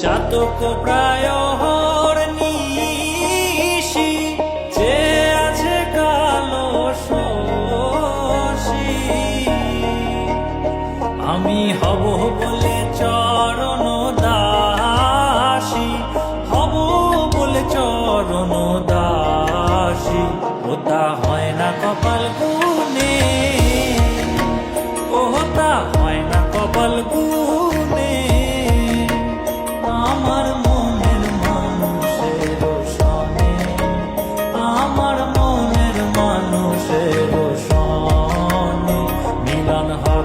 চাতক প্রায় নিশি, যে আছে কালো শশী আমি হব বলে চরণ দাসী, হব বলে চরণ দাসী ওটা